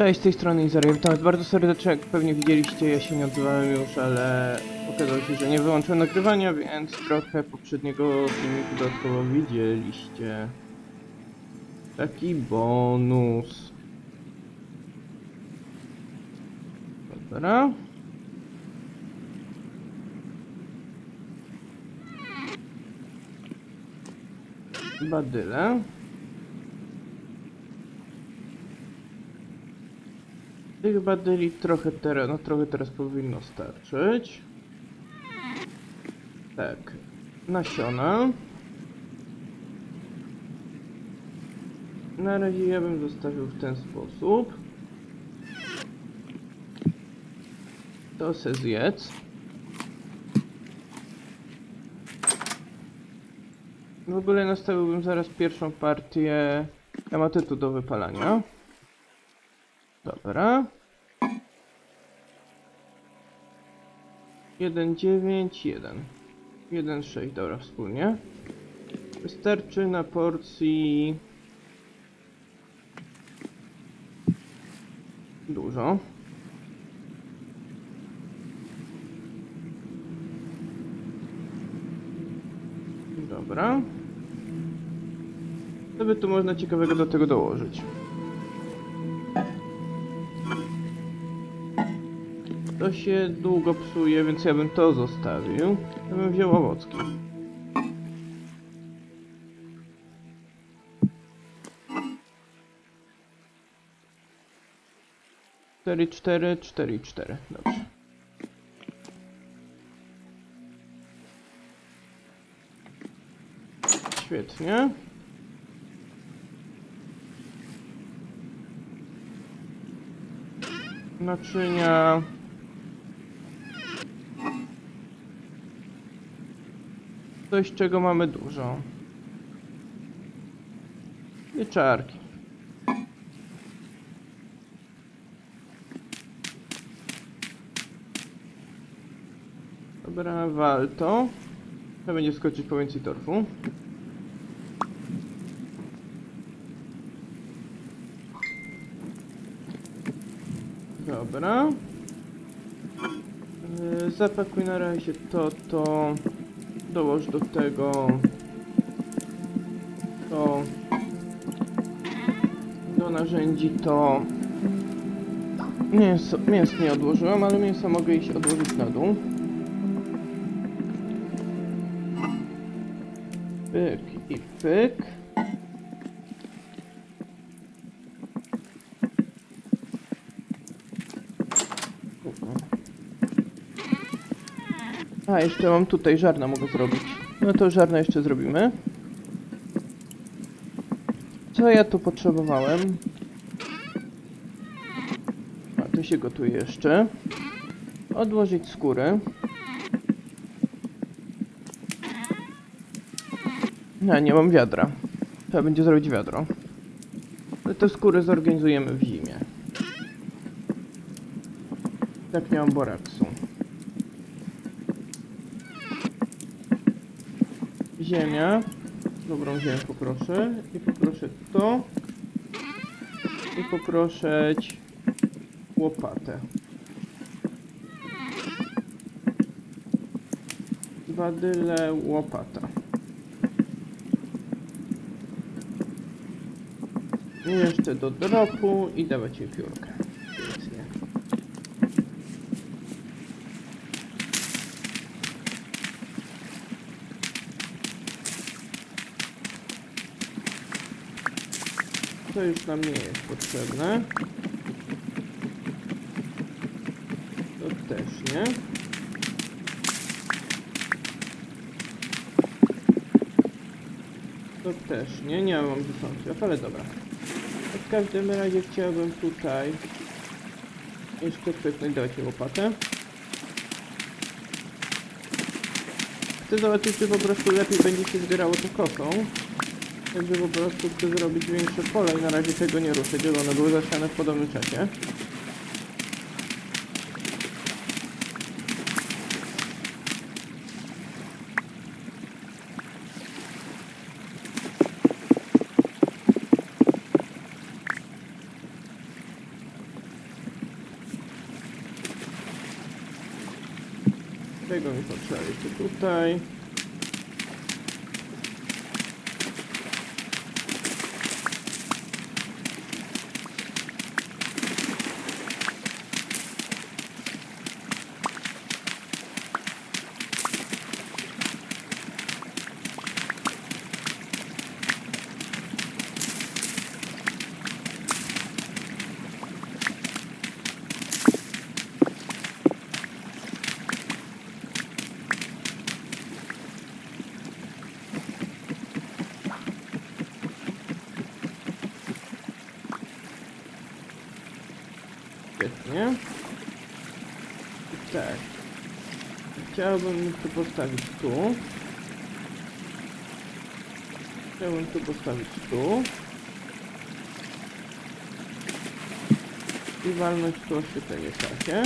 Cześć, z tej strony Izary. Witam bardzo serdecznie, jak pewnie widzieliście, ja się nie odzywałem już, ale okazało się, że nie wyłączyłem nagrywania, więc trochę poprzedniego filmiku dodatkowo widzieliście. Taki bonus. Dobra. Badyle. Tych baterii trochę teraz, no trochę teraz powinno starczyć. Tak. Nasiona. Na razie ja bym zostawił w ten sposób. To se zjedz. W ogóle nastawiłbym zaraz pierwszą partię hematytu do wypalania. Dobra. 1, 9, 1. 1, 6, dobra, wspólnie. Wystarczy na porcji... Dużo. Dobra. Co by tu można ciekawego do tego dołożyć? To się długo psuje, więc ja bym to zostawił. Ja bym wziął owocki. Cztery, cztery, cztery, cztery. Dobrze. Świetnie. Naczynia. Coś, czego mamy dużo. Pieczarki. Dobra, wal to. To będzie skoczyć po więcej torfu. Dobra. Yy, Zapakuj na razie to, to. Dołoż do tego. To. Do narzędzi to. Mięso, mięso nie odłożyłem, ale mięso mogę iść odłożyć na dół. Pyk i pyk. A, jeszcze mam tutaj żarna mogę zrobić. No to żarna jeszcze zrobimy. Co ja tu potrzebowałem? A, to się gotuje jeszcze. Odłożyć skóry. Nie, nie mam wiadra. Trzeba będzie zrobić wiadro. Ale te skóry zorganizujemy w zimie. Tak nie mam boraksu. Ziemia. Dobrą ziemię poproszę. I poproszę to. I poproszę łopatę. Badyle łopata. I jeszcze do dropu i dawać jej piórkę. To już nam nie jest potrzebne. To też nie. To też nie, nie mam dysonów, ale dobra. W każdym razie chciałbym tutaj jeszcze pyknąć, dajcie łopatę. Chcę zobaczyć, czy po prostu lepiej będzie się zbierało to kosą. Żeby po prostu tu zrobić większe pole i na razie tego nie ruszę, gdzie one były zasiane w podobnym czasie. Tego mi potrzeba jeszcze tutaj. Chciałbym to postawić tu. Chciałbym to postawić tu. I walnąć tu oświetlenie w czasie.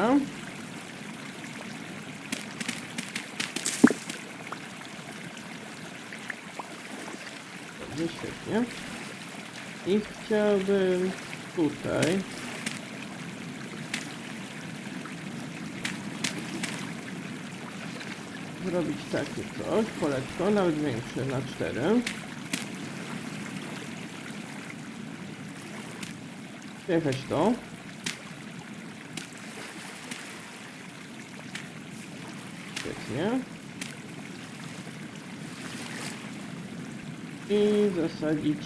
Dobra. Dobrze, świetnie. I chciałbym tutaj zrobić takie coś, poletko, nawet większe na 4. Jechać to. Świetnie. I zasadzić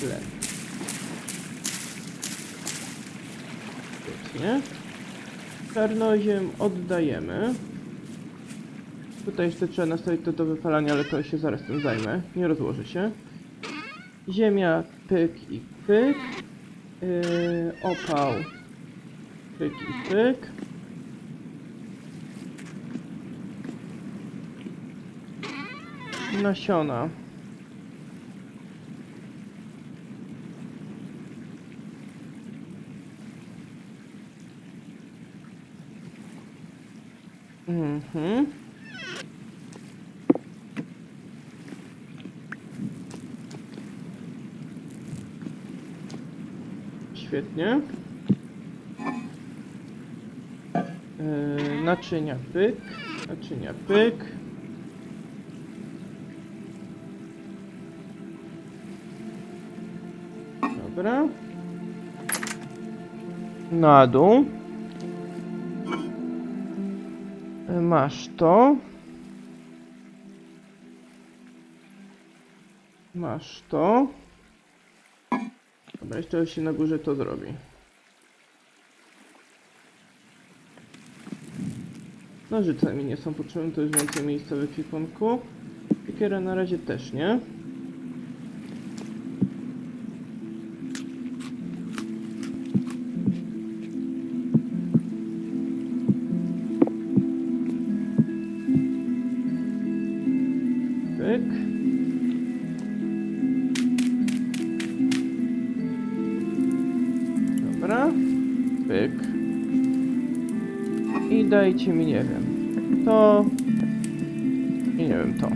tlen. Czarnoziem oddajemy. Tutaj jeszcze trzeba nastawić to do wypalania, ale to się zaraz tym zajmę. Nie rozłoży się. Ziemia, pyk i pyk. Yy, opał, pyk i pyk. Nasiona. Mhm. Świetnie. Yy, naczynia pyk, naczynia pyk. Dobra. Na dół. Masz to. Masz to. Dobra, jeszcze się na górze to zrobi. Nożyce mi nie są potrzebne, to już więcej miejsca w ekwipunku. Piekiera na razie też nie. Dajcie mi, nie wiem, to i nie wiem, to.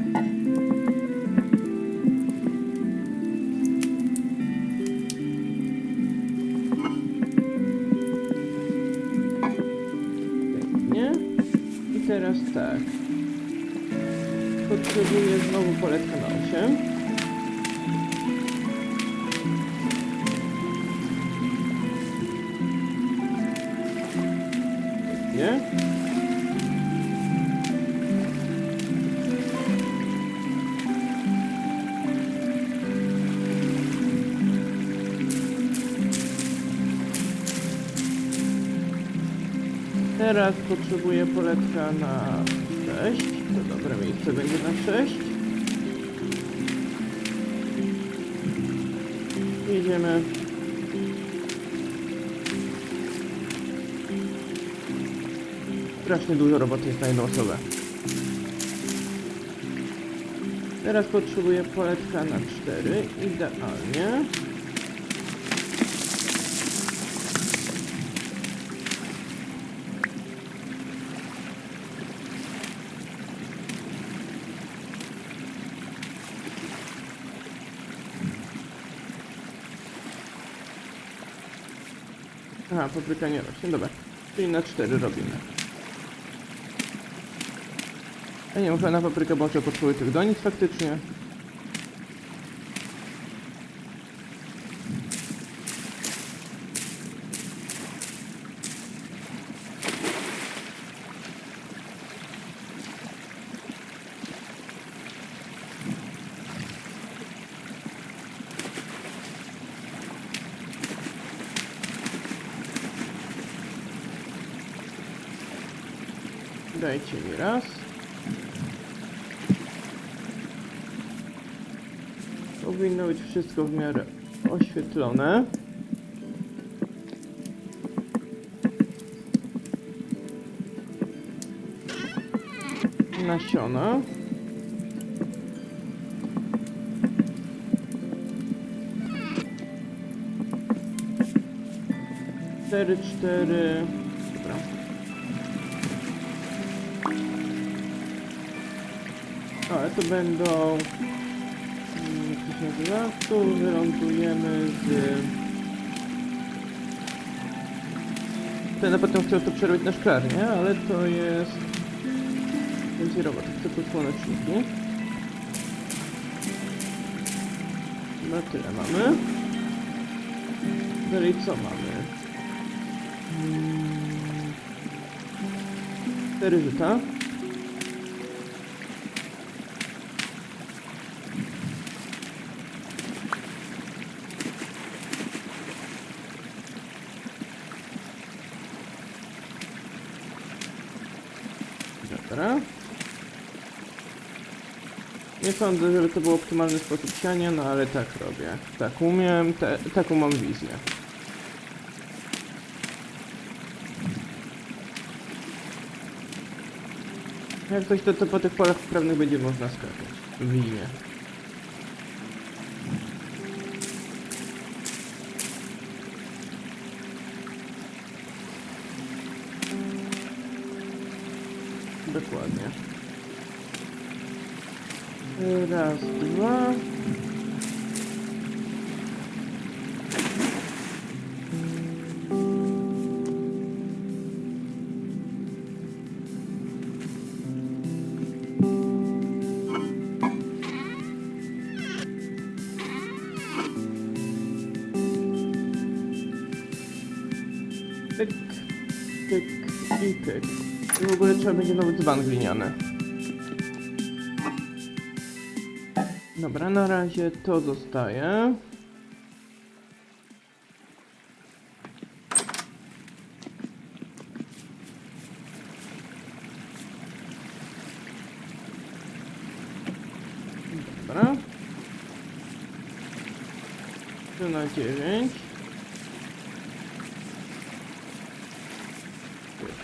Nie? I teraz tak. Potrzebuję znowu poletkę na 8. Teraz potrzebuję poletka na 6. To dobre miejsce będzie na 6. Jedziemy. Strasznie dużo roboty jest na jedną osobę. Teraz potrzebuję poletka na 4. Idealnie. Aha, papryka nie rośnie, dobra. Czyli na cztery robimy. A nie, może na paprykę, może potrzebuję tych donic faktycznie. Mi raz. Powinno być wszystko w miarę oświetlone. Nasiona. Cztery, cztery. Ale to będą... mm, Jak to się nazywa? Tu wylądujemy z... Tutaj na potem chciał to przerobić na szklarnię, ale to jest... Więcej robotów. Co tu słoneczniki? No tyle mamy. Dalej co mamy? Mm. Cztery żyta. Dobra. Nie sądzę, żeby to był optymalny sposób siania, no ale tak robię. Tak umiem, te, taką mam wizję. Jak coś, to, to po tych polach prawnych będzie można skakać. W. Dokładnie. Raz, dwa. Tyk, tyk i tyk. W ogóle trzeba będzie nowy dzban gliniany. Dobra, na razie to zostaje. Dobra. 3 na 9.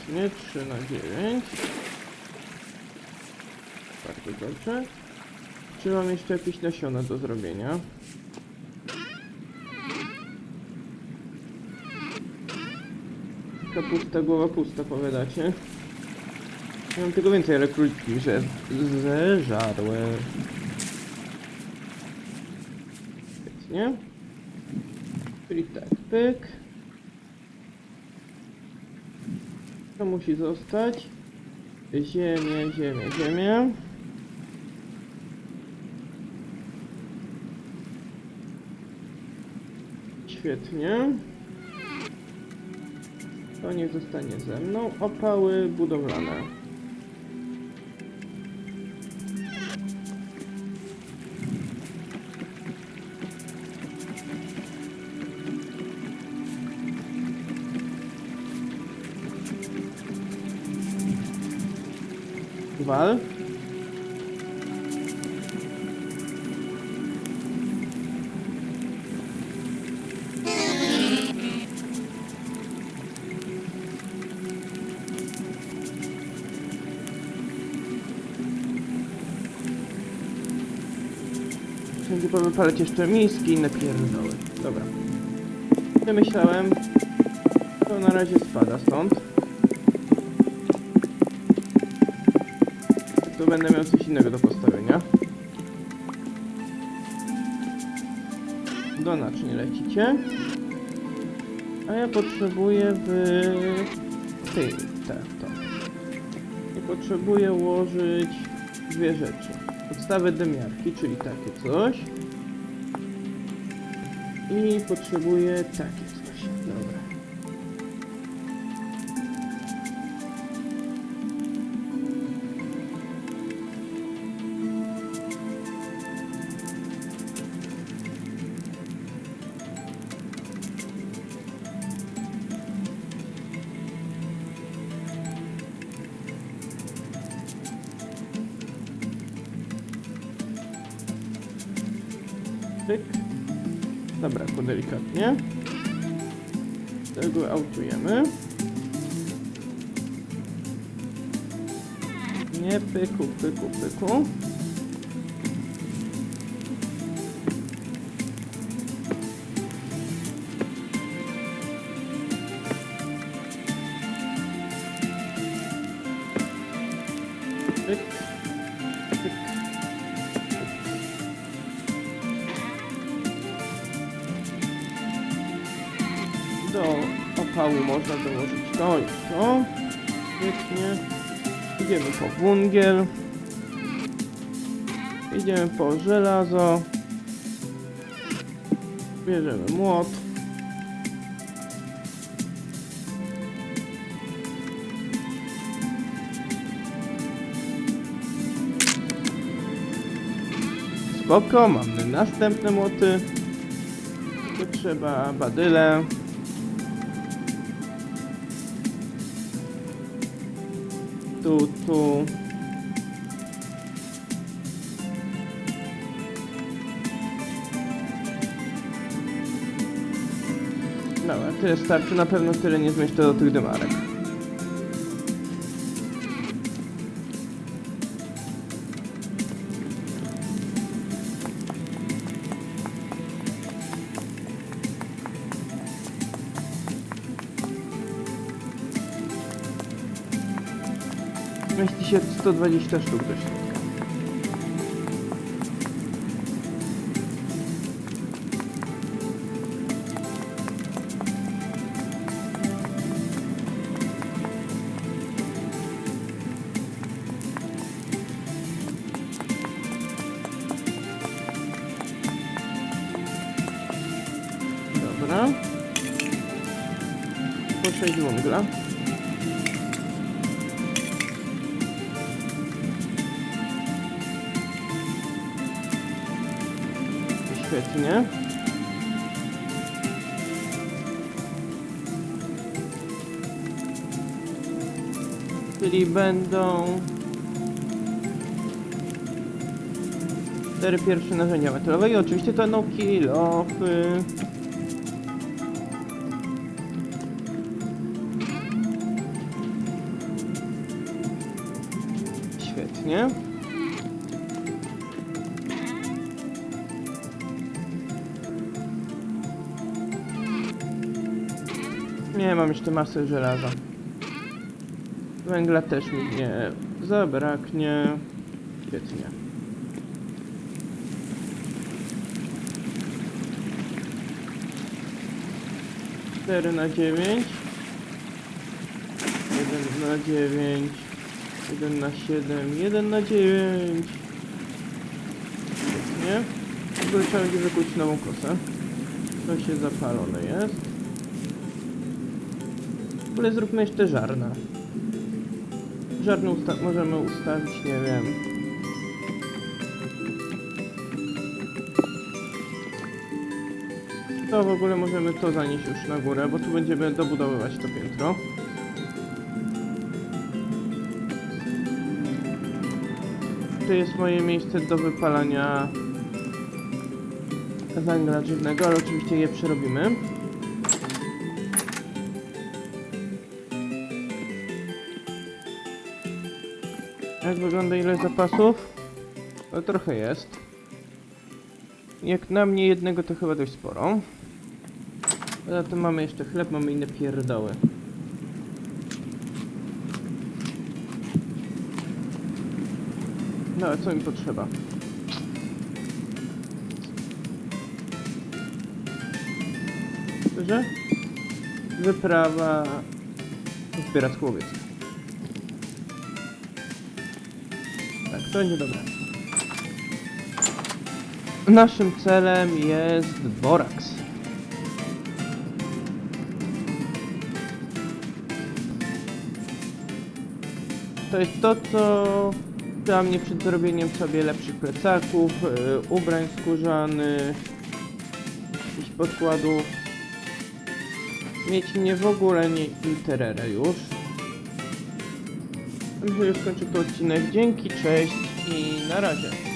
Nie 3 na 9. Bardzo dobrze. Czy mam jeszcze jakieś nasiona do zrobienia? Kapusta, głowa pusta, powiadacie? Ja mam tego więcej, ale króliki że zeżarły. Świetnie. Czyli tak, pyk. To musi zostać. Ziemię, ziemię, ziemię. Świetnie. To niech zostanie ze mną. Opały budowlane. Wal. Powypalać jeszcze miski i inne pierdoły. Dobra. Nie myślałem. To na razie spada stąd. To będę miał coś innego do postawienia. Do naczyń lecicie. A ja potrzebuję w tej, te, to. I potrzebuję ułożyć dwie rzeczy. Podstawę dymiarki, czyli takie coś. I potrzebuję takie coś. Dobra. Tyk. Zabrakło delikatnie. Tego autujemy. Nie pyku, pyku, pyku. Pyk, pyk, opału można dołożyć to i to. Świetnie. Idziemy po wungiel. Idziemy po żelazo. Bierzemy młot. Spoko, mamy następne młoty. Tu trzeba badyle. Tu, tu. Dobra, tyle starczy, na pewno tyle nie zmieszczę do tych dymarek. 120 sztuk do środka. Czyli będą cztery pierwsze narzędzia metalowe i oczywiście to no kilofy. Świetnie. Nie, mam jeszcze masę żelaza. Węgla też mi nie zabraknie. Świetnie. Cztery na dziewięć. Jeden na dziewięć. Jeden na siedem. Jeden na dziewięć. Świetnie. W ogóle trzeba będzie wykuć nową kosę. To się zapalone jest. W ogóle zróbmy jeszcze żarna. Żarny usta możemy ustawić, nie wiem. To w ogóle możemy to zanieść już na górę, bo tu będziemy dobudowywać to piętro. To jest moje miejsce do wypalania węgla drzewnego, ale oczywiście je przerobimy. Jak wygląda ile zapasów? No trochę jest. Jak na mnie jednego to chyba dość sporo. Poza tym mamy jeszcze chleb, mamy inne pierdoły. No, co mi potrzeba? Szczerze? wyprawa zbieracko-łowiecka. Tak, to będzie dobre. Naszym celem jest Borax. To jest to, co dla mnie przed zrobieniem sobie lepszych plecaków, yy, ubrań skórzanych, jakichś podkładów. Mieć mnie w ogóle nie interesuje już. Że skończę tu odcinek. Dzięki, cześć i na razie.